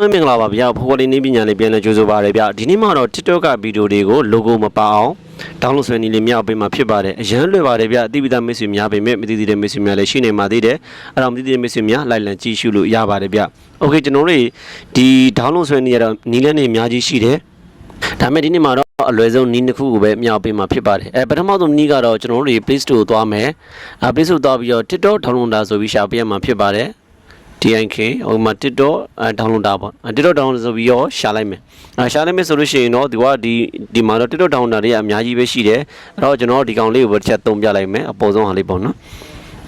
မင်္ဂလာပါဗျာဖိုးလေးနေပညာလေးပြန်လဲကြိုးဆိုပါရဗျာဒီနေ့မှာတော့ TikTok ကဗီဒီယိုတွေကို logo မပါအောင် download ဆွဲနည်းလေးမြောက်ပေးမှာဖြစ်ပါတယ်အရန်လွယ်ပါတယ်ဗျာအတိပဒမိတ်ဆွေများပေမဲ့မသိသေးတဲ့မိတ်ဆွေများလည်းရှိနေမှာသေးတယ်အဲ့တော့မသိသေးတဲ့မိတ်ဆွေများလိုက်လံကြည့်ရှုလို့ရပါတယ်ဗျာ Okay ကျွန်တော်တို့ဒီ download ဆွဲနည်းရတော့နည်းလမ်းတွေအများကြီးရှိတယ်ဒါမဲ့ဒီနေ့မှာတော့အလွယ်ဆုံးနည်းတစ်ခုကိုပဲမြောက်ပေးမှာဖြစ်ပါတယ်အဲပထမဆုံးနည်းကတော့ကျွန်တော်တို့ Play Store ကိုသွားမယ်အဲ Play Store သွားပြီးတော့ TikTok download တာဆိုပြီးရှာပေးရမှာဖြစ်ပါတယ် DNK ဟိုမှာ TikTok အဲ download တာပေါ့အဲ TikTok download ဆိုပြီးတော့ရှာလိုက်မယ်အဲရှာလိုက်မယ်ဆိုလို့ရှိရင်တော့ဒီကဒီဒီမှာတော့ TikTok download တွေကအများကြီးပဲရှိတယ်အဲ့တော့ကျွန်တော်ဒီကောင်လေးကိုပဲတစ်ချက်သုံးပြလိုက်မယ်အပေါ်ဆုံးဟာလေးပေါ့နော်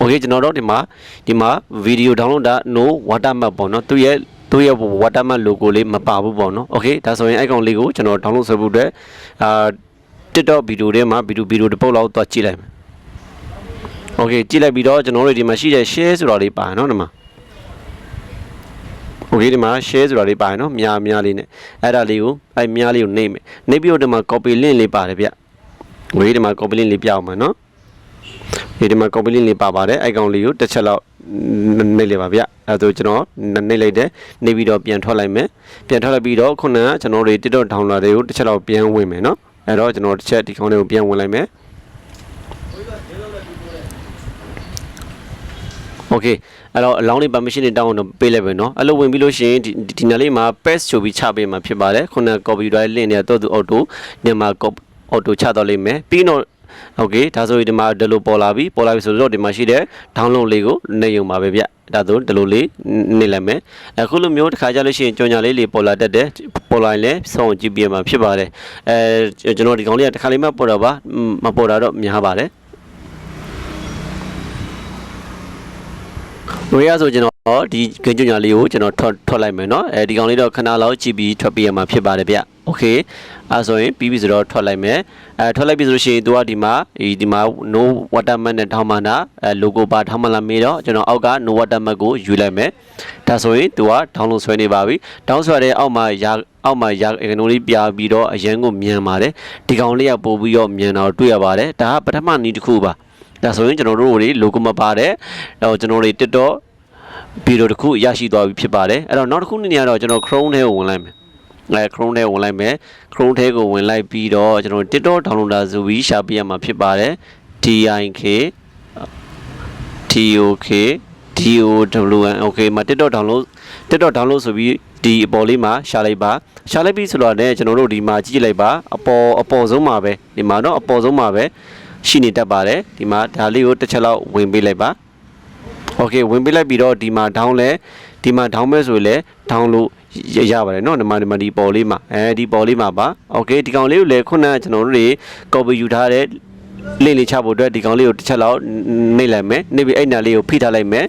Okay ကျွန်တော်တို့ဒီမှာဒီမှာ video download တာ no watermark ပေါ့နော်သူရဲ့သူရဲ့ watermark logo လေးမပါဘူးပေါ့နော် Okay ဒါဆိုရင်အဲ့ကောင်လေးကိုကျွန်တော် download ဆွဲဖို့အတွက်အာ TikTok video ထဲမှာ video video တစ်ပုတ်လောက်သွားကြည့်လိုက်မယ် Okay ကြည့်လိုက်ပြီးတော့ကျွန်တော်တို့ဒီမှာရှိတဲ့ share ဆိုတာလေးပါနော်ဒီမှာ โอเคဒီမှာ share ဆိုတာလေးပါတယ်နော်များများလေးနဲ့အဲ့ဒါလေးကိုအဲ့များလေးကိုနှိပ်မယ်နှိပ်ပြီးတော့ဒီမှာ copy link လေးပါတယ်ဗျโอเคဒီမှာ copy link လေးပြအောင်မယ်နော်ဒီဒီမှာ copy link လေးပါပါတယ်အဲ့ကောင်လေးကိုတစ်ချက်လောက်နှိပ်လိုက်ပါဗျအဲ့ဒါဆိုကျွန်တော်နှိပ်လိုက်တယ်နှိပ်ပြီးတော့ပြန်ထွက်လိုက်မယ်ပြန်ထွက်လိုက်ပြီးတော့ခုနကကျွန်တော်တို့ TikTok download တွေကိုတစ်ချက်လောက်ပြန်ဝင်မယ်နော်အဲ့တော့ကျွန်တော်တစ်ချက်ဒီကောင်လေးကိုပြန်ဝင်လိုက်မယ် โอเคအဲ့တော့အလောင်းလေး permission တွေတောင်းအောင်တော့ပေးလိုက်ပဲเนาะအဲ့လိုဝင်ပြီးလို့ရှိရင်ဒီဒီနယ်လေးမှာ paste ဆိုပြီးချပေးမှာဖြစ်ပါတယ်ခုနက copy drive link နဲ့တော့သူ auto ဒီမှာ auto ချတော့လိမ့်မယ်ပြီးတော့โอเคဒါဆိုရင်ဒီမှာဒီလိုပေါ်လာပြီပေါ်လာပြီဆိုတော့ဒီမှာရှိတဲ့ download လေးကိုနေရုံပါပဲဗျဒါဆိုဒီလိုလေးနေလိုက်မယ်အခုလိုမျိုးတစ်ခါကြလို့ရှိရင်ကြော်ညာလေးလေးပေါ်လာတတ်တယ်ပေါ်လာရင်လည်းစောင့်ကြည့်ပြမှာဖြစ်ပါတယ်အဲကျွန်တော်ဒီကောင်လေးကတစ်ခါလေးမှပေါ်တော့ပါမပေါ်တာတော့များပါတယ် ဝေးရဆိုကျွန်တော်ဒီဂိမ်းကြညာလေးကိုကျွန်တော်ထွက်ထွက်လိုက်မယ်เนาะအဲဒီကောင်လေးတော့ခဏလောက်ကြည့်ပြီးထွက်ပြရမှာဖြစ်ပါတယ်ဗျโอเคအဲဆိုရင်ပြီးပြီဆိုတော့ထွက်လိုက်မယ်အဲထွက်လိုက်ပြီဆိုလို့ရှိရင်သူကဒီမှာဒီဒီမှာ no watermark နဲ့ထောင်းမှန်တာအဲ logo ပါထောင်းမှန်လာမေးတော့ကျွန်တော်အောက်က no watermark ကိုယူလိုက်မယ်ဒါဆိုရင်သူက download ဆွဲနေပါပြီ download ဆွဲတဲ့အောက်မှာရာအောက်မှာရာအကနိုလေးပြပြီးတော့အရန်ကိုမြန်ပါတယ်ဒီကောင်လေးကပို့ပြီးတော့မြန်တော့တွေ့ရပါတယ်ဒါကပထမနည်းတစ်ခုပါ ဒါဆိုရင်ကျွန်တော်တို့တွေ logo မပါတဲ့တော့ကျွန်တော်တွေ TikTok ဗီဒီယိုတစ်ခုရရှိသွားပြီဖြစ်ပါတယ်အဲ့တော့နောက်တစ်ခုအနေနဲ့ကတော့ကျွန်တော် Chrome ထဲကိုဝင်လိုက်မယ်အဲ Chrome ထဲကိုဝင်လိုက်မယ် Chrome ထဲကိုဝင်လိုက်ပြီးတော့ကျွန်တော် TikTok downloader ဆိုပြီးရှာပြရမှာဖြစ်ပါတယ် TIK TOK DOWN okay မှာ TikTok download TikTok download ဆိုပြီးဒီအပေါ်လေးမှာရှာလိုက်ပါရှာလိုက်ပြီးဆိုတော့လည်းကျွန်တော်တို့ဒီမှာကြည့်လိုက်ပါအပေါ်အပေါ်ဆုံးမှာပဲဒီမှာတော့အပေါ်ဆုံးမှာပဲ ရှိနေတတ်ပါတယ်ဒီမှာဒါလေးကိုတစ်ချက်လောက်ဝင်ပေးလိုက်ပါ โอเคဝင်ပေးလိုက်ပြီးတော့ဒီမှာ down လဲဒီမှာ down မဲ့ဆိုရင်လဲ down လို့ရရပါတယ်เนาะဒီမှာဒီမှာဒီပေါ်လေးမှာအဲဒီပေါ်လေးမှာပါโอเคဒီကောင်လေးကိုလည်းခုနကကျွန်တော်တို့တွေ copy ယူထားတဲ့လေးလေးချဖို့အတွက်ဒီကောင်လေးကိုတစ်ချက်လောက်နှိပ်လိုက်မယ်နှိပ်ပြီးအဲ့နာလေးကိုဖိထားလိုက်မယ်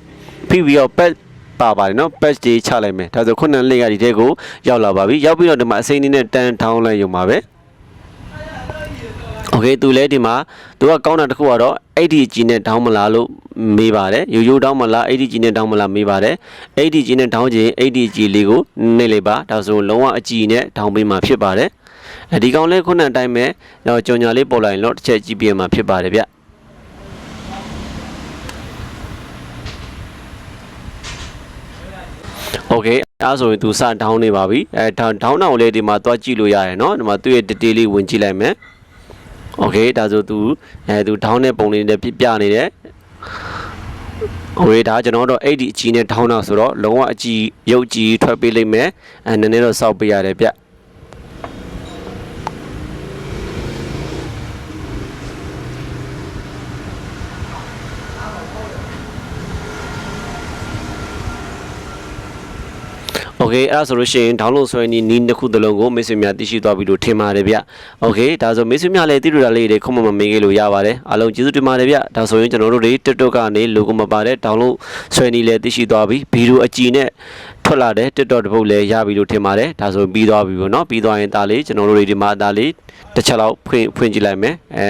ဖိပြီးတော့ pet ပါပါတယ်เนาะ patch တွေချလိုက်မယ်ဒါဆိုခုနကလေးကဒီထဲကိုရောက်လာပါပြီရောက်ပြီးတော့ဒီမှာအစိမ်းလေးနဲ့တန်းထောင်းလိုက်ရုံပါပဲ โอเคသူလဲဒီမှာသူကကောင်းတာတစ်ခုကတော့ 80G နဲ့တောင်းမလားလို့မေးပါတယ်ရိုးရိုးတောင်းမလား 80G နဲ့တောင်းမလားမေးပါတယ် 80G နဲ့တောင်းခြင်း 80G လေးကိုနှိပ်လိုက်ပါဒါဆိုလုံးဝအကြည့်နဲ့တောင်းပေးမှာဖြစ်ပါတယ်အဲဒီကောင်လေးခုနအတိုင်းပဲတော့ကြော်ညာလေးပေါ်လာရင်တော့တစ်ချက်ကြည့်ပြမှာဖြစ်ပါတယ်ဗျโอเคအဲဆိုရင်သူစဒေါင်းနေပါပြီအဲဒေါင်းဒေါင်းအောင်လေးဒီမှာသွားကြည့်လို့ရတယ်เนาะဒီမှာသူ့ရဲ့ detail လေးဝင်ကြည့်လိုက်မယ် โอเคဒါဆိုသူအဲသူဒေါင်းတဲ့ပုံလေးနဲ့ပြပြနေတယ်ဟိုဒါကျွန်တော်တို့အဲ့ဒီအကြီးနဲ့ထောင်းတာဆိုတော့လုံးဝအကြီးရုပ်ကြီးထွက်ပေးလိမ့်မယ်အဲနည်းနည်းတော့စောက်ပေးရတယ်ဗျ Okay အဲ့ဒါဆိုလို့ရှိရင် download ဆိုရင်ဒီနီးတစ်ခုတစ်လုံးကိုမိတ်ဆွေများသိရှိသွားပြီလို့ထင်ပါတယ်ဗျ Okay ဒါဆိုမိတ်ဆွေများလည်းသိလို့တာလေးတွေခုမှမမေးခဲ့လို့ရပါတယ်အားလုံးကျေးဇူးတင်ပါတယ်ဗျဒါဆိုရင်ကျွန်တော်တို့တွေ TikTok ကနေ logo မပါတဲ့ download ဆိုရင်ဒီလည်းသိရှိသွားပြီဗီဒီယိုအကြည့်နဲ့ထွက်လာတဲ့ TikTok တစ်ပုဒ်လည်းရပြီလို့ထင်ပါတယ်ဒါဆိုပြီးသွားပြီပေါ့နော်ပြီးသွားရင်ဒါလေးကျွန်တော်တို့တွေဒီမှာဒါလေးတစ်ချက်လောက်ဖွင့်ဖွင့်ကြည့်လိုက်မယ်အဲ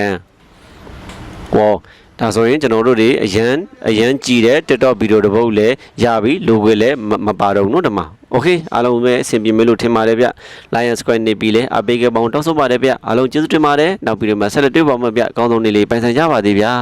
wow ဒါဆိုရင်ကျွန်တော်တို့တွေအရန်အရန်ကြည်တဲ့ TikTok ဗီဒီယိုတစ်ပုတ်လည်းရပြီ logo လည်းမပါတော့ဘူးเนาะဒီမှာ โอเคအားလုံးပဲအဆင်ပြေမယ်လို့ထင်ပါတယ်ဗျ Lion Square နေပြီလေအပေးကပေါင်းတောက်ဆုပ်ပါတယ်ဗျအားလုံးကျေးဇူးတင်ပါတယ်နောက်ပြီးတော့မှဆက်လက်တွေ့ပါမယ်ဗျအကောင်းဆုံးနေ့လေးပိုင်ဆိုင်ကြပါသေးဗျာ